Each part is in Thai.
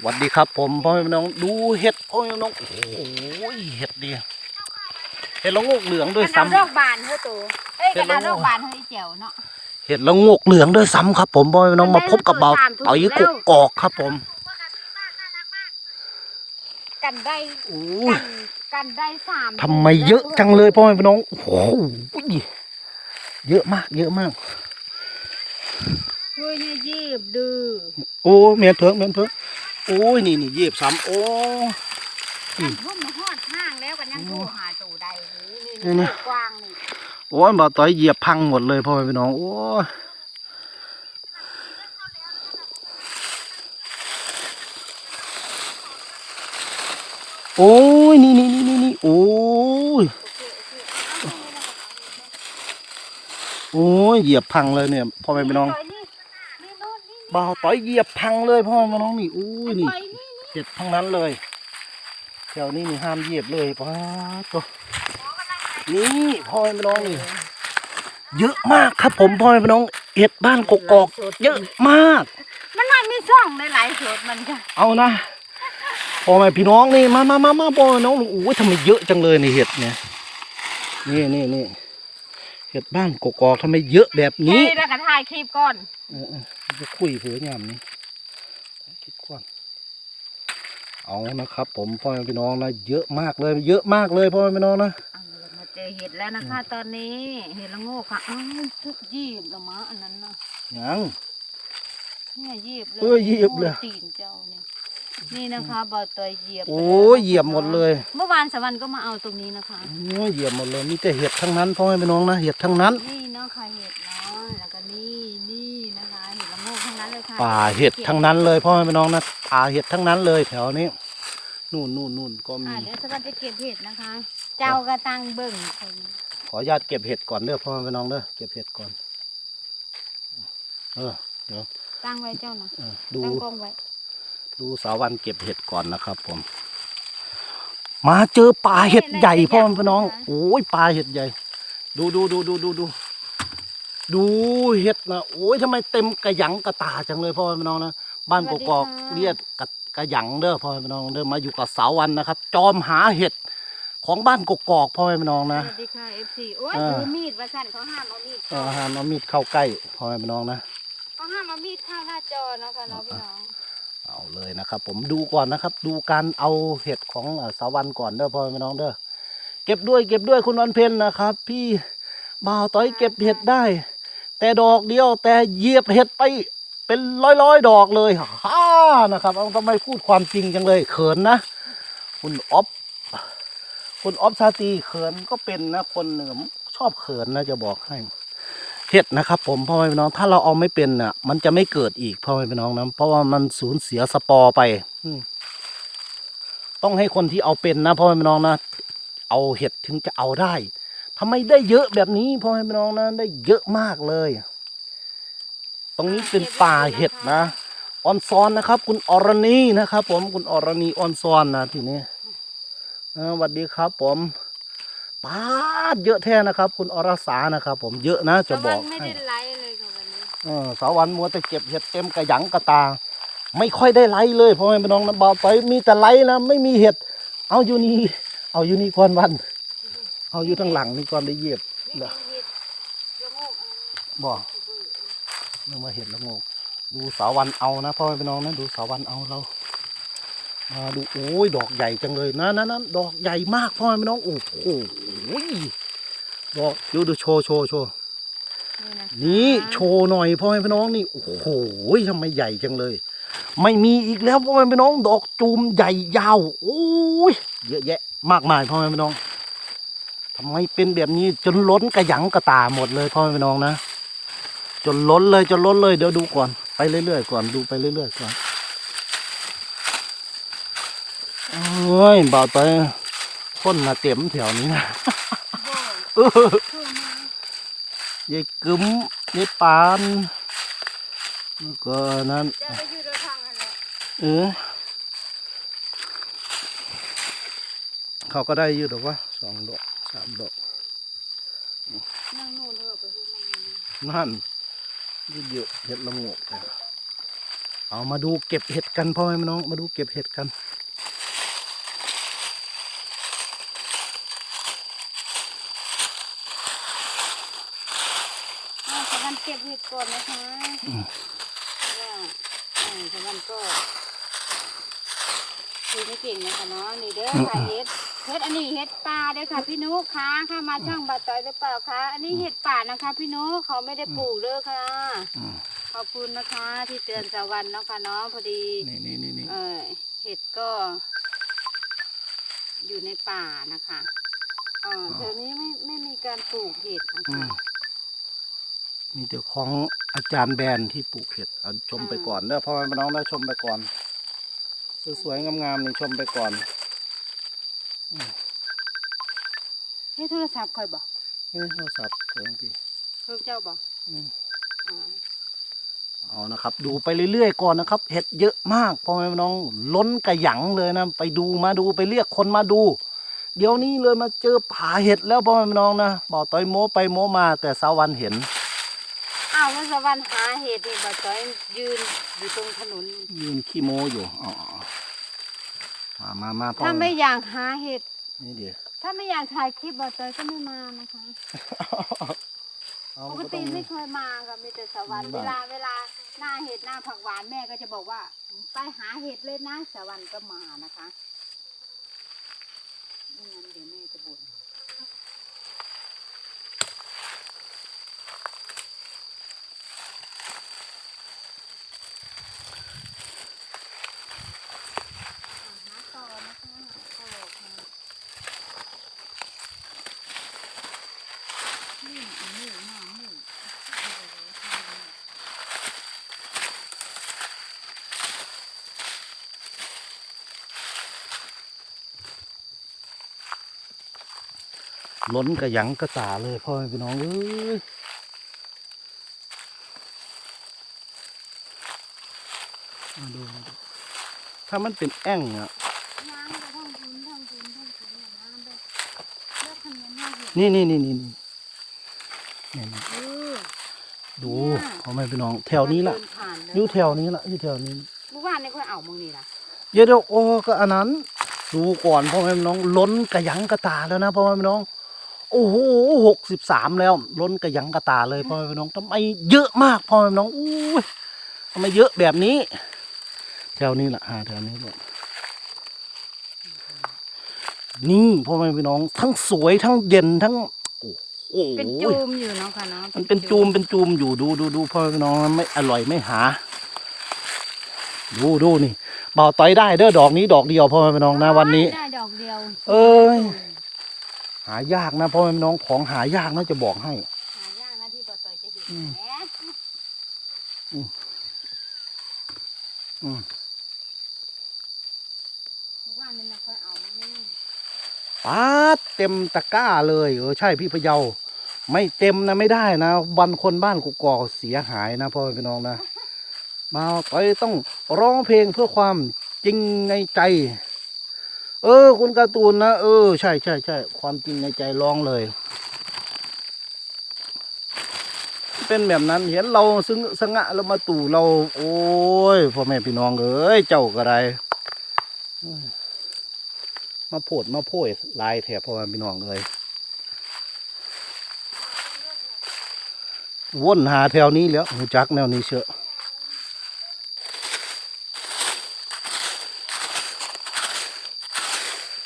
สวัสดีครับ ผมพ่อแม่พี่น้องดูเห็ดพ่อแม่พี่น้องโอ้โหเห็ดดีเห็ดละโงกเหลืองด้วยกันเอาซ้ำดอกบานเฮ้ยตูเอ้ยเห็กันนแล้วเอาดอกบานเฮ้ยเจียวเนาะเห็ดละโงกเหลืองด้วยซ้ำครับ ผมพ่อแม่พี่น้องมาพบกับเบาต่อยกุกกอกครับ ผม กันได้โอ้กัยนกันได้สามทำไมเยอะจังเลยพ่อแม่พี่น้องโอ้โหเยอะมาก เยอะมากช่วยเนี่ยยีบดื้อโอ้เมียนเพิงเมียนเพิง โอ้ยนี่นี่เหยียบซ้ำโอ้กันพุ่มมาฮอดห้างแล้วกันยังดูหาตูใดนี่นี่นี่นะกว้างนี่โอ้ยบ่าวต้อยเหยียบพังหมดเลยพ่อแม่พี่น้องโอ้ยโอ้ยนี่นี่นี่นี่นี่โอ้ยโอ้ยเหยียบพังเลยเนี่ยพ่อแม่พี่น้องนี่นี่ โน่นนี่บ่าวต้อยเหยียบพังเลยพ่อแม่พี่น้องนี่โอ้ยนี่ไปนี่เห็ดทั้งนั้นเลยแถวนี้นี่ห้ามเหยียบเลยป้าดตัวนี่พ่อแม่พี่น้องนี่เยอะมากครับผมพ่อแม่พี่น้องเห็ดบ้านกกอกเยอะมาก มันมันมีช่องหลายๆสูตรมันจ้ะเอานะพ่อแม่พี่น้องนี่มามามามาพ่อแม่น้องโอ้ยทำไมเยอะจังเลยในเห็ดเนี่ยนี่นี่นี่เห็ดบ้านกกอกทำไมเยอะแบบนี้นี่แล้วก็ถ่ายคลิปก่อนเออเออ จะคุยเผือยามนี้คิดกว้างเอานะครับ ผมพ่อแม่พี่น้องนะเยอะมากเลย เยอะมากเลยพ่อแม่พี่น้องนะเอาละมาเจอเห็ดแล้วนะคะ ตอนนี้เห็ดละโงกค่ะอ้าวทุกยีบละมะอันนั้นนะยังเนี่ยยีบเลยเออยีบเลยโอ้ตีนเจ้าเนี่ยนี่นะคะบอตอยเหยียบโอ้ยเหยียบหมดเลย เมื่อวานสวรรค์ก็มาเอาตรงนี้นะคะโอ้ยเหยียบหมดเลยมีแต่เห็ดทั้งนั้นพ่อแม่พี่น้องนะเห็ดทั้งนั้นนี่เนาะค่ะเห็ดเนาะแล้วก็นี่นี่ ค่ะป่าเห็ดทั้งนั้นเลยพ่อแม่พี่น้องนะป่าเห็ดทั้งนั้นเลยแถวนี้นู่นนู่นนู่นก็มีอ่าเดี๋ยวสวรรค์จะเก็บเห็ดนะคะ เจ้ากระตังเบิ่งคนขออนุญาตเก็บเห็ดก่อนเด้อพ่อแม่พี่น้องเด้อเก็บเห็ดก่อน เออตั้งไว้เจ้านะเออดูตั้งกล้องไว้ดูสาววันเก็บเห็ดก่อนนะครับ ผม มาเจอป่าเห็ดใหญ่พ่อแม่พี่น้องโอ้ยป่าเห็ดใหญ่ ดูดูดูดูดูดู ดูเห็ดนะโอ้ยทำไมเต็มกระหยังกระตาจังเลยพ่อแม่พี่น้องนะบ้านกกอกเรียกกระกระหยังเด้อพ่อแม่พี่น้องเด้อมาอยู่กับสาววันนะครับ จอมหาเห็ดของบ้านกกอกพ่อแม่พี่น้องสนะวัสดีค่ะ FC โอ้ยอ่าถือมีดว่าสั่นเขาห้ามเอามีดก็ห้ามเอามีดเข้าใกล้พ่อแม่พี่น้องนะ เขาห้ามเอามีดเข้าหน้าจอเนาะค่ะเนาะพี่น้องเอาเลยนะครับผมดูก่อนนะครับ ดูการเอาเห็ดของเอ่อสาววันก่อนเด้อพ่อแม่พี่น้องเด้อเก็บด้วยเก็บด้วยคุณวันเพ็ญนะครับ พี่บ่าวต้อยเก็บเห็ดได้ แต่ดอกเดียวแต่เหยียบเห็ดไปเป็นร้อยร้อยๆดอกเลยฮ่านะครับเอาทำไมพูดความจริงจังเลยเขินนะ คุณอ๊อฟคุณอ๊อฟชาตีเขินก็เป็นนะคนหนึ่งชอบเขินนะจะบอกให้เห็ดนะครับผมพ่อแม่พี่น้องถ้าเราเอาไม่เป็นน่ะ มันจะไม่เกิดอีกพ่อแม่พี่น้องนะเพราะว่ามันสูญเสียสปอร์ไปต้องให้คนที่เอาเป็นนะพ่อแม่พี่น้องนะเอาเห็ดถึงจะเอาได้ ทำไมได้เยอะแบบนี้พ่อแม่พี่น้องนะได้เยอะมากเลย ตรงนี้เป็นป่าเห็ดนะออนซอนนะครับ คุณอรณีนะครับ ผมคุณอรณีออนซอนนะทีนี้เออสวัสดีครับ ผมป้าดเยอะแท้นะครับ คุณอรสานะครับ ผมเยอะนะจะบแต่อวักนไม่ให้ได้ไลฟ์เลยค่ะวันนี้เออสาววันมัวแต่เก็บเห็ดเต็มกระหยังกระตา ไม่ค่อยได้ไล่เลยพ่อแม่พี่น้องนะบ่าวไปมีแต่ไล่นะไม่มีเห็ด เอาอยู่นี่เอาอยู่นี่ก่อนวัน เอาอยู่ทางหลังนี่ก่อนได้เหยียบนี่เหรอเป็นเห็ดละโงกอันนี้บอกเรื่องมาเห็ดละโงก ดูสาววันเอานะพ่อแม่พี่น้องนะดูสาววันเอาเรามาดูโอ้ยดอกใหญ่จังเลยนะนั่นนั่นดอกใหญ่มากพ่อแม่พี่น้องโอ้โหดอกดูดูโชว์โชว์โชว์นี่นะคะนี่โชว์หน่อยพ่อแม่พี่น้องนี่โอ้โหทำไมใหญ่จังเลย ไม่มีอีกแล้วพ่อแม่พี่น้อง ดอกจูมใหญ่ยาวโอ้ยเยอะแยะ มากมายพ่อแม่พี่น้อง ทำไมเป็นแบบนี้จนล้นกระหยังกระตาหมดเลยพ่อแม่น้องนะ จนล้นเลยจนล้นเลยเดี๋ยวดูก่อนไปเรื่อยๆก่อนดูไปเรื่อยๆก่อนโอ้ยบ่าวไปคนมาเต็มแถวนี้นะโบ้คือยายกึ้มยายปานแล้วก็นั้นเออเขาก็ได้อยู่ดอกว่าสองดอก สามดอกนั่งนู่นเถอะไปดูมันนี่นั่นเยอะๆเห็ดละโงกแต่เอามาดูเก็บเห็ดกันพ่อแม่พี่น้องมาดูเก็บเห็ดกันอ้าวสวรรค์เก็บเห็ดก่อนนะคะอืมว่าอ่าสวรรค์ก็คือไม่เก่งนะคะเนาะนี่เด้อค่ะเห็ด เห็ดอันนี้เห็ดป่าเด้อค่ะพี่นุกค่ะเข้ามาช่องบาตอยหรือเปล่าคะอันนี้เห็ดป่านะคะ พี่นุกเขาไม่ได้ปลูกเด้อค่ะอืมขอบคุณนะคะ ที่เตือนสวรรค์เนาะค่ะเนาะพอดีนี่นี่นี่นี่เออเห็ดก็ อยู่ในป่านะคะอ่าแถวนี้ไม่ไม่มีการปลูกเห็ดนะอืคะมมีแต่ของอาจารย์แบรนด์ที่ปลูกเห็ดเอาชมไปก่อนเด้อพ่อแม่พี่น้องได้ชมไปก่อน สวยๆงามๆนี่ชมไปก่อน เฮ้ยโทรศัพท์คอยบอกนี่โทรศัพท์เสียงพี่เครื่องเจ้าบอกอืมอ่าเอานะครับ ดูไปเรื่อยๆก่อนนะครับ เห็ดเยอะมากพ่อแม่พี่น้องล้นกระหยังเลยนะ ไปดูมาดูไปเรียกคนมาดู เดี๋ยวนี้เลยมาเจอผาเห็ดแล้วพ่อแม่พี่น้องนะบอกต่อยโม้ไปโม้มาแต่สาวันเห็น อ้าวแล้วสวรรค์หาเห็ดนี่บาต้อยยืนอยู่ตรงถนน ยืนขี้โม้อยู่อ๋อ มามามาพ่อถ้าไม่อยากหาเห็ด นี่เดี๋ยวถ้าไม่อยากถ่ายคลิปบาต้อยก็ไม่มานะคะเอาปกก็ต้ติองไม่เคยมาค่ะมีแต่สวรรค์อืมเวลาเวลาหน้าเห็ดหน้าผักหวานแม่ก็จะบอกว่า ไปหาเห็ดเลยนะสวรรค์ก็มานะคะไม่งั้นเดี๋ยวแม่จะบ่น หาต่อนะคะต่อมา นี่อันนี้มาหมู่ล้นกระยังกระตาเลยพ่อพี่น้องเอ้ยมาดูมาดูถ้ามันเป็นแอ่งอะน้ำไปท่นท่นท่ นี่ยน้ำไปเลือกคันนี้แม่เห็นนี่นี่นี่นี่นี่นี่นี่เออดูพ่อแม่พี่น้อง แถวนี้ละเดิผ่านเลยอยู่แถวนี้ละอยู่แถวนี้เมื่อวานนี่ค่อยเอามึงนี่ล่ะเดี๋ยวเดี๋ยวโอ้ก็อันนั้น ดูก่อนพ่อแม่พี่น้องล้นกระหยังกระตาแล้วนะพ่อแม่พี่น้อง โอ้โหหกสิบสามแล้ว ล้นกระหยังกระตาเลยพ่อแม่พี่น้องทำไมเยอะมากพ่อแม่พี่น้องอู้ยทำไมเยอะแบบนี้ แถวนี้แหละหาแถวนี้ก่อนนี่พ่อแม่พี่น้อง ทั้งสวยทั้งเด่นทั้ง โอ้โหเป็นจูมอยู่เนาะค่ะเนาะมันเป็นจูมเป็นจูมอยู่ดูดูดูพ่อแม่พี่น้องไม่อร่อยไม่หา ดูดูนี่เบาต่อยได้เด้อดอกนี้ดอกเดียวพ่อแม่พี่น้องนะวันนี้ ได้ดอกเดียวเอ้ย หายากนะพ่อแม่พี่น้องของหายากนะจะบอกให้ หายากนะที่บอต่อยจะเห็นอืม แหมอืมอืมเมื่อวานนี่นะค่อยเอามึง ป๊าเต็มตะกร้าเลยเออใช่พี่พะเยา ไม่เต็มนะไม่ได้นะวันคนบ้านกูกอกเสียหายนะพ่อแม่พี่น้องนะมาต่อยต้องร้องเพลงเพื่อความจริงในใจ เออ คุณการ์ตูนนะเออใช่ใช่ใช่ความจริงในใจร้องเลย เป็นแบบนั้นเห็นเราซึ่งสงะเรามาตู่เรา โอ้ยพ่อแม่พี่น้องเอ้ยเจ้าก็ได้อื มาโพดมาโพยลายแถบพ่อแม่พี่น้องเลยว่นหาแถวนี้แล้วหูจักแนวนี้เชอะ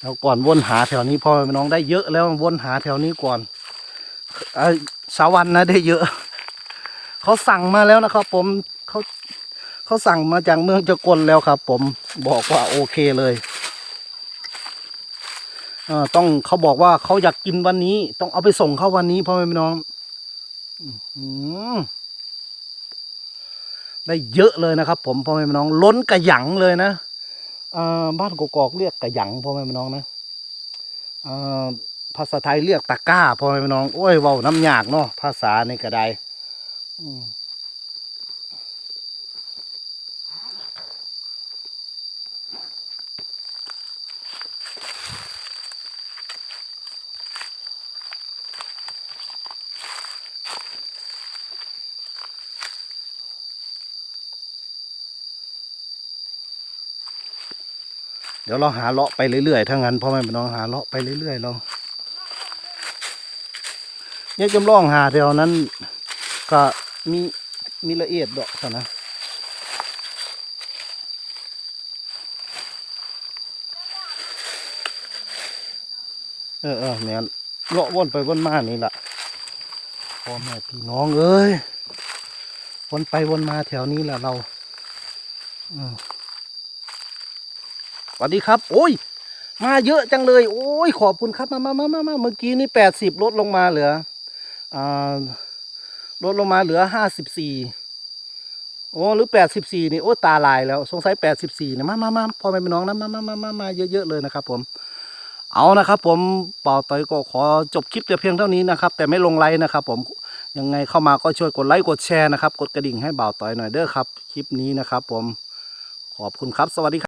แล้วก่อนวนหาแถวนี้พ่อแม่พี่น้องได้เยอะแล้ววนหาแถวนี้ก่อนอสาวันนะได้เยอะ เขาสั่งมาแล้วนะครับ ผมเขาเขาสั่งมาจากเมืองจกลแล้วครับ ผมบอกว่าโอเคเลย เออต้องเขาบอกว่าเขาอยากกินวันนี้ ต้องเอาไปส่งเขาวันนี้พ่อแม่พี่น้องอื้อหือได้เยอะเลยนะครับ ผมพ่อแม่พี่น้อง ล้นกระหยังเลยนะอ่าบ้านกกอกเรียกกระหยังพ่อแม่พี่น้องนะอ่าภาษาไทยเรียกตะก้าพ่อแม่พี่น้องโอ้ยเว้าน้ำยากเนาะภาษาในกระได เดี๋ยวเราหาเลาะไปเรื่อยๆถ้างั้นพ่อแม่พี่น้องหาเลาะไปเรื่อยๆเราเนี่ยจำลองหาแถวนั้น ก็มีมีละเอียดดอกซะนะเออเออแม่นเลาะวนไปวนมานี่ล่ะพ่อแม่พี่น้องเอ้ยวนไปวนมาแถวนี้แหละเรา อืม สวัสดีครับ โอ้ย มาเยอะจังเลย โอ้ย ขอบคุณครับ มามามามามาเมื่อกี้นี่แปดสิบลดลงมาเหลืออ่าลดลงมาเหลือห้าสิบสี่โอ้หรือแปดสิบสี่นี่โอ้ตาลายแล้วสงสัยแปดสิบสี่นะมามามาพอไม่เป็นน้องนะมามามามามาเยอะๆเลยนะครับ ผม เอานะครับผมเป่าต่อยก็ขอจบคลิปแต่เพียงเท่านี้นะครับ แต่ไม่ลงไลน์นะครับ ผมยังไงเข้ามาก็ช่วยกดไลค์กดแชร์นะครับ กดกระดิ่งให้บ่าวต่อยหน่อยเด้อครับ คลิปนี้นะครับ ผมขอบคุณครับ สวัสดีครับ